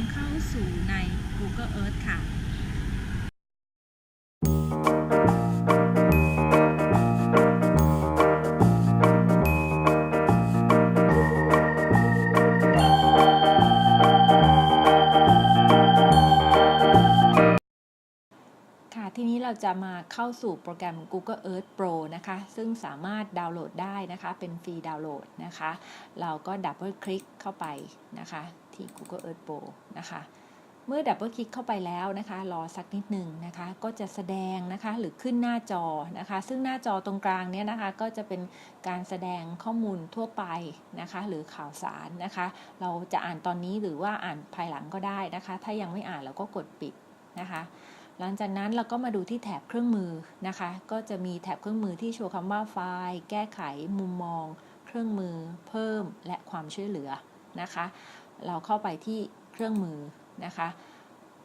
ำเข้าสู่ใน Google Earth ค่ะ จะมาเข้าสู่โปรแกรม Google Earth Pro นะคะ ซึ่งสามารถดาวน์โหลดได้นะคะ เป็นฟรีดาวน์โหลดนะคะ เราก็ดับเบิลคลิกเข้าไปนะคะ ที่ Google Earth Pro นะคะเมื่อดับเบิลคลิกเข้าไปแล้วนะคะ รอสักนิดหนึ่งนะคะ ก็จะแสดงนะคะ หรือขึ้นหน้าจอนะคะ ซึ่งหน้าจอตรงกลางเนี้ยนะคะ ก็จะเป็นการแสดงข้อมูลทั่วไปนะคะ หรือข่าวสารนะคะ เราจะอ่านตอนนี้หรือว่าอ่านภายหลังก็ได้นะคะ ถ้ายังไม่อ่านเราก็กดปิดนะคะ หลังจากนั้นเราก็มาดูที่แถบเครื่องมือนะคะ ก็จะมีแถบเครื่องมือที่โชว์คำว่าไฟล์แก้ไข มุมมอง เครื่องมือ เพิ่มและความช่วยเหลือนะคะ เราเข้าไปที่เครื่องมือนะคะ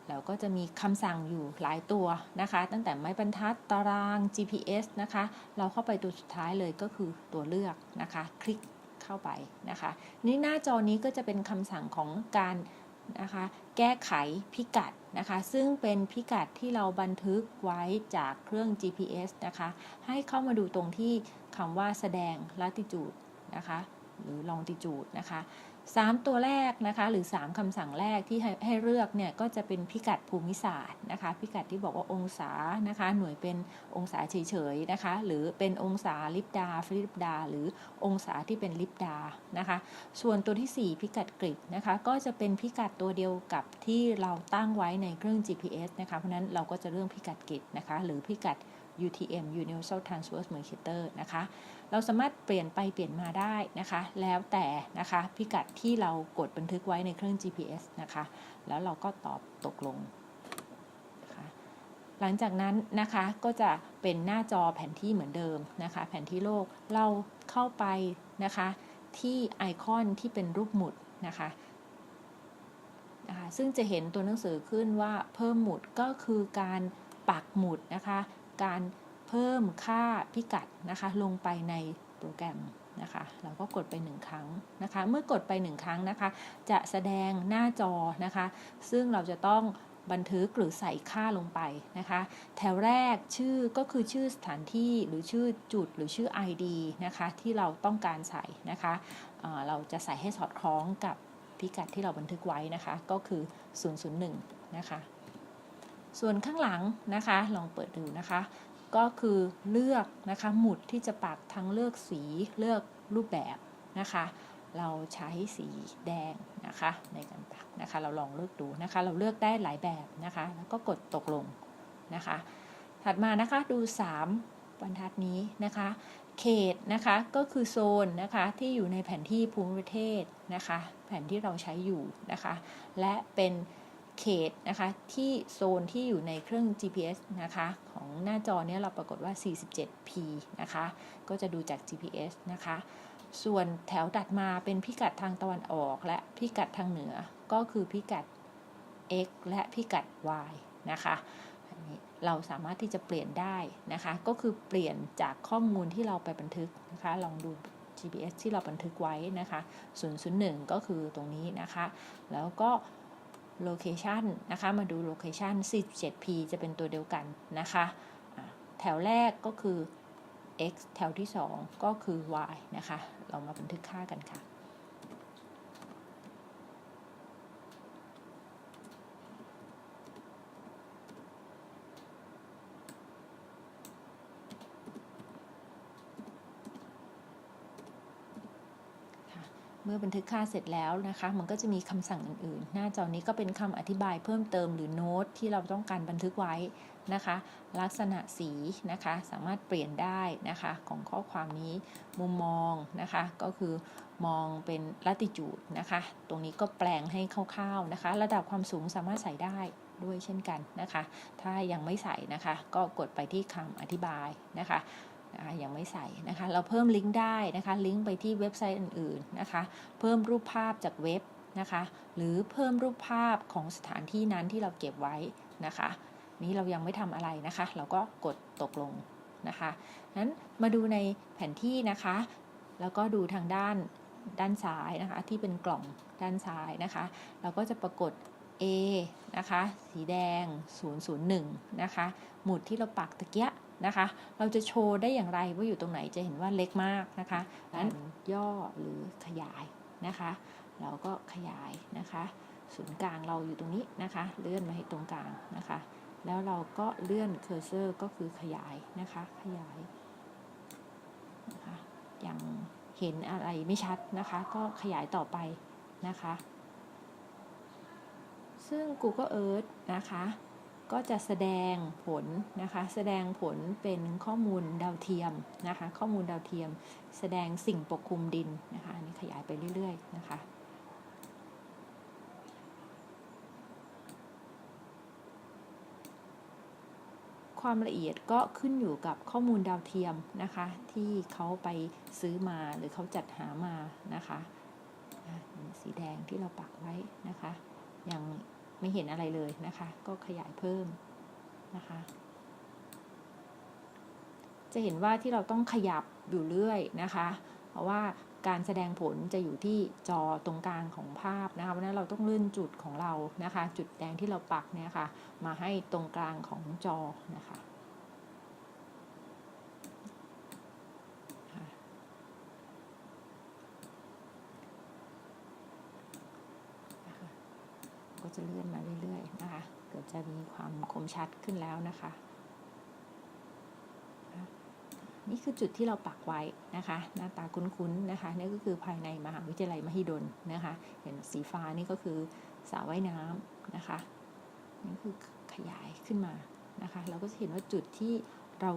แล้วก็จะมีคำสั่งอยู่หลายตัวนะคะ ตั้งแต่ไม้บรรทัดตาราง GPS นะคะ เราเข้าไปตัวสุดท้ายเลยก็คือตัวเลือกนะคะ คลิกเข้าไปนะคะ นี่หน้าจอนี้ก็จะเป็นคำสั่งของการ นะคะ แก้ไขพิกัดนะคะ ซึ่งเป็นพิกัดที่เราบันทึกไว้จากเครื่อง GPS นะคะ ให้เข้ามาดูตรงที่คำว่าแสดง latitude นะคะ หรือ longitude นะคะ3 ตัวแรกนะคะหรือ 3คำสั่งแรกที่ให้ให้เลือกเนี่ยก็จะเป็นพิกัดภูมิศาสตร์นะคะ พิกัดที่บอกว่าองศานะคะ หน่วยเป็นองศาเฉยๆนะคะ หรือเป็นองศาลิบดาฟลิปดา หรือองศาที่เป็นลิบดานะคะ ส่วนตัวที่ 4 พิกัดกริดนะคะ ก็จะเป็นพิกัดตัวเดียวกับที่เราตั้งไว้ในเครื่อง GPS นะคะเพราะนั้นเราก็จะเรื่องพิกัดกริดนะคะ หรือพิกัด UTM Universal Transverse Mercator นะคะ เราสามารถเปลี่ยนไปเปลี่ยนมาได้นะคะ แล้วแต่นะคะพิกัดที่เรากดบันทึกไว้ในเครื่อง GPS นะคะ แล้วเราก็ตอบตกลงหลังจากนั้นนะคะก็จะเป็นหน้าจอแผนที่เหมือนเดิมนะคะ แผนที่โลกเราเข้าไปนะคะ ที่ไอคอนที่เป็นรูปหมุดนะคะนะคะ ซึ่งจะเห็นตัวหนังสือขึ้นว่าเพิ่มหมุดก็คือการปักหมุดนะคะ การเพิ่มค่าพิกัดนะคะ ลงไปในโปรแกรมนะคะ เราก็กดไป 1 ครั้งนะคะ เมื่อกดไป 1 ครั้งนะคะ จะแสดงหน้าจอนะคะ ซึ่งเราจะต้องบันทึกหรือใส่ค่าลงไปนะคะ แถวแรกชื่อก็คือชื่อสถานที่หรือชื่อจุดหรือชื่อ ID นะคะ ที่เราต้องการใส่นะคะเเราจะใส่ให้สอดคล้องกับพิกัดที่เราบันทึกไว้นะคะ ก็คือ 001 นะคะ ส่วนข้างหลังนะคะลองเปิดดูนะคะ ก็คือเลือกนะคะหมุดที่จะปักทั้งเลือกสีเลือกรูปแบบนะคะ เราใช้สีแดงนะคะในการปักนะคะ เราลองเลือกดูนะคะ เราเลือกได้หลายแบบนะคะ แล้วก็กดตกลงนะคะ ถัดมานะคะดู 3 บรรทัดนี้นะคะ เขตนะคะก็คือโซนนะคะที่อยู่ในแผนที่ภูมิประเทศนะคะ แผนที่เราใช้อยู่นะคะ และเป็น เขตนะคะที่โซนที่อยู่ในเครื่อง GPS นะคะของหน้าจอเนี้ยเราปรากฏว่า 47p นะคะก็จะดูจาก GPS นะคะส่วนแถวตัดมาเป็นพิกัดทางตะวันออกและพิกัดทางเหนือก็คือพิกัด x และพิกัด y นะคะนนี้เราสามารถที่จะเปลี่ยนได้นะคะ ก็คือเปลี่ยนจากข้อมูลที่เราไปบันทึกนะคะ ลองดู GPS ที่เราบันทึกไว้นะคะ 001 ก็คือตรงนี้นะคะ แล้วก็ โลเคชันนะคะ มาดูโลเคชัน 47p จะเป็นตัวเดียวกันนะคะะแถวแรกก็คือ x แถวที่ 2 ก็คือ y นะคะ เรามาบันทึกค่ากันค่ะ เมื่อบันทึกค่าเสร็จแล้วนะคะ มันก็จะมีคำสั่งอื่นๆ หน้าจอนี้ก็เป็นคำอธิบายเพิ่มเติมหรือโน้ตที่เราต้องการบันทึกไว้นะคะ ลักษณะสีนะคะ สามารถเปลี่ยนได้นะคะของข้อความนี้มุมมองนะคะ ก็คือมองเป็นลัติจูดนะคะ ตรงนี้ก็แปลงให้คร่าวๆนะคะ ระดับความสูงสามารถใส่ได้ด้วยเช่นกันนะคะ ถ้ายังไม่ใส่นะคะ ก็กดไปที่คำอธิบายนะคะ นะคะยังไม่ใส่นะคะเราเพิ่มลิงก์ได้นะคะลิงก์ไปที่เว็บไซต์อื่นๆนะคะเพิ่มรูปภาพจากเว็บนะคะหรือเพิ่มรูปภาพของสถานที่นั้นที่เราเก็บไว้นะคะนี้เรายังไม่ทำอะไรนะคะ เราก็กดตกลงนะคะนั้นมาดูในแผนที่นะคะ แล้วก็ดูทางด้านด้านซ้ายนะคะที่เป็นกล่องด้านซ้ายนะคะ เราก็จะปรากฏ A นะคะ สีแดง 001 นะคะ หมุดที่เราปักตะเกียะ นะคะ เราจะโชว์ได้อย่างไรว่าอยู่ตรงไหนจะเห็นว่าเล็กมากนะคะนั้นย่อหรือขยายนะคะ เราก็ขยายนะคะ ศูนย์กลางเราอยู่ตรงนี้นะคะ เลื่อนมาให้ตรงกลางนะคะ แล้วเราก็เลื่อนเคอร์เซอร์ก็คือขยายนะคะ ขยายนะคะยังเห็นอะไรไม่ชัดนะคะ ก็ขยายต่อไปนะคะ ซึ่ง Google Earth นะคะ ก็จะแสดงผลนะคะแสดงผลเป็นข้อมูลดาวเทียมนะคะข้อมูลดาวเทียม แสดงสิ่งปกคลุมดินนะคะอันนี้ขยายไปเรื่อยๆนะคะความละเอียดก็ขึ้นอยู่กับข้อมูลดาวเทียมนะคะ ที่เขาไปซื้อมาหรือเขาจัดหามานะคะ สีแดงที่เราปักไว้นะคะ อยัง ไม่เห็นอะไรเลยนะคะ ก็ขยายเพิ่มนะคะ จะเห็นว่าที่เราต้องขยับอยู่เรื่อยนะคะ เพราะว่าการแสดงผลจะอยู่ที่จอตรงกลางของภาพนะคะเพราะฉะนั้นเราต้องเลื่อนจุดของเรานะคะ จุดแดงที่เราปักเนี่ยค่ะ มาให้ตรงกลางของจอนะคะ ก็จะเลื่อนมาเรื่อยๆนะคะ เกือบจะมีความคมชัดขึ้นแล้วนะคะ นี่คือจุดที่เราปักไว้นะคะ หน้าตาคุ้นๆนะคะนี่ก็คือภายในมหาวิทยาลัยมหิดลนะคะ เห็นสีฟ้านี่ก็คือสระว่ายน้ำนะคะนี่คือขยายขึ้นมานะคะ เราก็จะเห็นว่าจุดที่เรา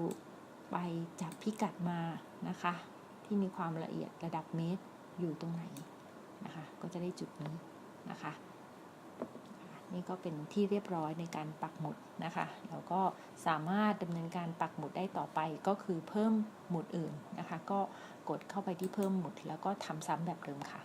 ไปจับพิกัดมานะคะ ที่มีความละเอียดระดับเมตรอยู่ตรงไหนนะคะ ก็จะได้จุดนี้นะคะ นี่ก็เป็นที่เรียบร้อยในการปักหมุดนะคะแล้วก็สามารถดำเนินการปักหมุดได้ต่อไปก็คือเพิ่มหมุดอื่นนะคะ ก็กดเข้าไปที่เพิ่มหมุด แล้วก็ทำซ้ำแบบเดิมค่ะ